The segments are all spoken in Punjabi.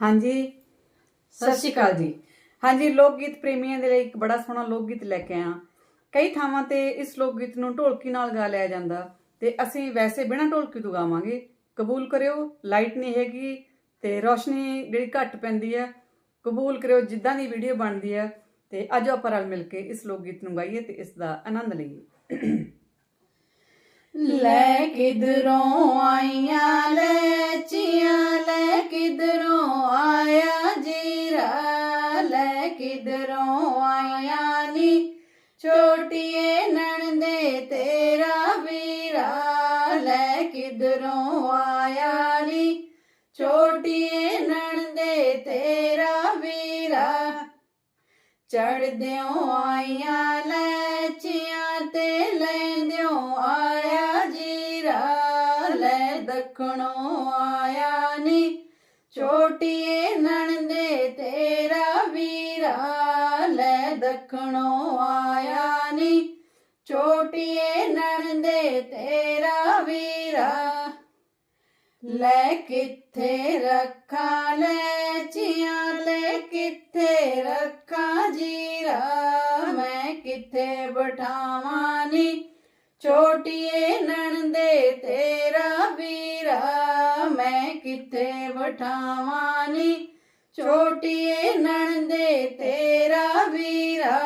ਹਾਂਜੀ। ਸਤਿ ਸ਼੍ਰੀ ਅਕਾਲ ਜੀ। ਹਾਂਜੀ ਲੋਕ ਗੀਤ ਪ੍ਰੇਮੀਆਂ ਦੇ ਲਈ ਇੱਕ ਬੜਾ ਸੋਹਣਾ ਲੋਕ ਗੀਤ ਲੈ ਕੇ ਆਇਆ। ਕਈ ਥਾਵਾਂ ਤੇ ਇਸ ਲੋਕ ਗੀਤ ਨੂੰ ਢੋਲਕੀ ਨਾਲ ਗਾ ਲਿਆ ਜਾਂਦਾ ਤੇ ਅਸੀਂ ਵੈਸੇ ਬਿਨਾਂ ਢੋਲਕੀ ਤੋਂ ਗਾਵਾਂਗੇ। ਕਬੂਲ ਕਰਿਓ ਲਾਈਟ ਨਹੀਂ ਹੈਗੀ ਤੇ ਰੋਸ਼ਨੀ ਜਿਹੜੀ ਘੱਟ ਪੈਂਦੀ ਹੈ ਕਬੂਲ ਕਰਿਓ ਜਿੱਦਾਂ ਦੀ ਵੀਡੀਓ ਬਣਦੀ ਹੈ ਤੇ ਅੱਜ ਆਪਾਂ ਰਲ ਮਿਲ ਕੇ ਇਸ ਲੋਕ ਗੀਤ ਨੂੰ ਗਾਈਏ ਤੇ ਇਸ ਦਾ ਆਨੰਦ ਲਈਏ। ਲੈ ਕਿਧਰੋਂ ਆਈਆਂ, ਲੈ ਚੀਆਂ, ਲੈ ਕਿਧਰੋਂ ਆਇਆ ਜੀਰਾ, ਲੈ ਕਿਧਰੋਂ ਆਈਆਂ ਨੀ। ਛੋਟੀਏ ਨਣਦੇ ਤੇਰਾ ਵੀਰਾ, ਲੈ ਕਿਧਰੋਂ ਆਇਆ ਨੀ। ਛੋਟੀਏ ਨਣਦੇ ਤੇਰਾ ਵੀਰਾ ਚੜਦਿਓ ਆਈਆਂ ਲੈਚੀਆਂ ਤੇ ਲੈ ਦੱਖਣੋਂ ਆਇਆ ਨੀ। ਛੋਟੀਏ ਨਣਦੇ ਤੇਰਾ ਵੀਰਾ, ਲੈ ਦੱਖਣੋ ਆਇਆ ਨੀ। ਛੋਟੀਏ ਨਣਦੇ ਤੇਰਾ ਵੀਰਾ, ਲੈ ਕਿੱਥੇ ਰੱਖਾਂ? ਲੈਚੀਆਂ ਲੈ ਕਿੱਥੇ ਰੱਖਾਂ ਜੀਰਾ? ਮੈਂ ਕਿੱਥੇ ਬਿਠਾਵਾਂ ਨੀ? ਛੋਟੀਏ ਨਣਦੇ ਤੇਰਾ ਕਿੱਥੇ ਬਿਠਾਵਾਂ ਨੀ ਛੋਟੀਏ ਨਣਦੇ ਤੇਰਾ ਵੀਰਾ।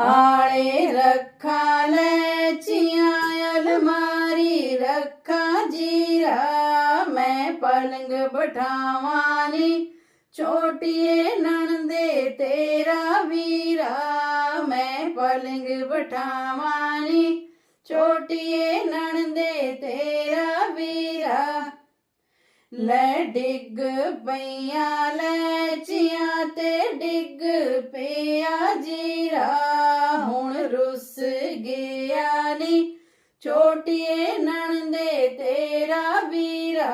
ਆਲੇ ਰੱਖਾਂ ਲੈਚੀਆਂ ਅਲਮਾਰੀ ਰੱਖਾਂ ਜੀਰਾ। ਮੈਂ ਪਲੰਗ ਬਿਠਾਵਾਂ ਨੀ ਛੋਟੀਏ ਨਣਦੇ ਤੇਰਾ ਵੀਰਾ। ਮੈਂ ਪਲੰਗ ਬਿਠਾਵਾਂ ਨੀ ਛੋਟੀਏ ਨਣਦੇ ਤੇਰਾ ਵੀਰਾ। ਲੈ ਡਿੱਗ ਪਈਆਂ ਲੈਚੀਆਂ ਤੇ ਡਿੱਗ ਪਿਆ ਜੀਰਾ। ਹੁਣ ਰੁੱਸ ਗਿਆ ਨੀ ਛੋਟੀਏ ਨਣਦੇ ਤੇਰਾ ਵੀਰਾ।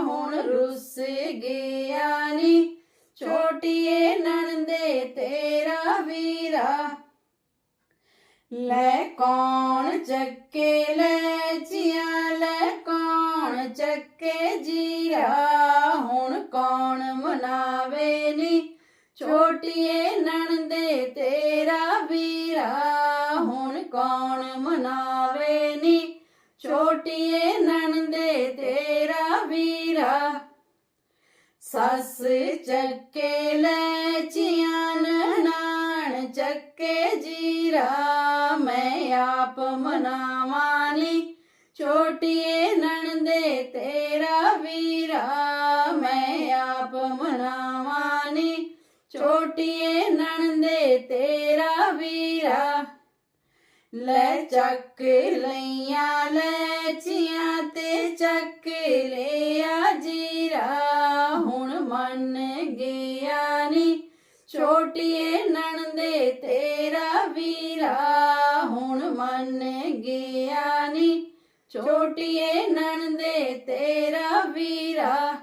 ਹੁਣ ਰੁੱਸ ਗਿਆ ਨੀ ਛੋਟੀਏ ਨਣਦੇ ਤੇਰਾ ਵੀਰਾ। ਲੈ ਕੌਣ ਚੱਕੇ ਲੈ ਜੀਰਾ ਹੁਣ ਕੌਣ ਮਨਾਵੇ ਨੀ? ਛੋਟੀਏ ਨਣਦੇ ਤੇਰਾ ਵੀਰਾ ਹੁਣ ਕੌਣ ਮਨਾਵੇ ਨੀ? ਛੋਟੀਏ ਨਣਦੇ ਤੇਰਾ ਵੀਰਾ ਸੱਸ ਚੱਕੇ ਲੈਚੀਆਂ ਨਾਣ ਚੱਕੇ ਜੀਰਾ, ਮੈਂ ਆਪ ਮਨਾਵਾਂ ਨੀ। ਛੋਟੀਏ ਨਣਦੇ ਛੋਟੀਏ ਨਣਦੇ ਤੇਰਾ ਵੀਰਾ। ਲੈ ਚੱਕ ਲਈਆਂ ਲੈਚੀਆਂ ਤੇ ਚੱਕ ਲਿਆ ਜੀਰਾ। ਹੁਣ ਮੰਨ ਗਿਆ ਨੀ ਛੋਟੀਏ ਨਣਦੇ ਤੇਰਾ ਵੀਰਾ। ਹੁਣ ਮੰਨ ਗਿਆ ਨੀ ਛੋਟੀਏ ਨਣਦੇ ਤੇਰਾ ਵੀਰਾ।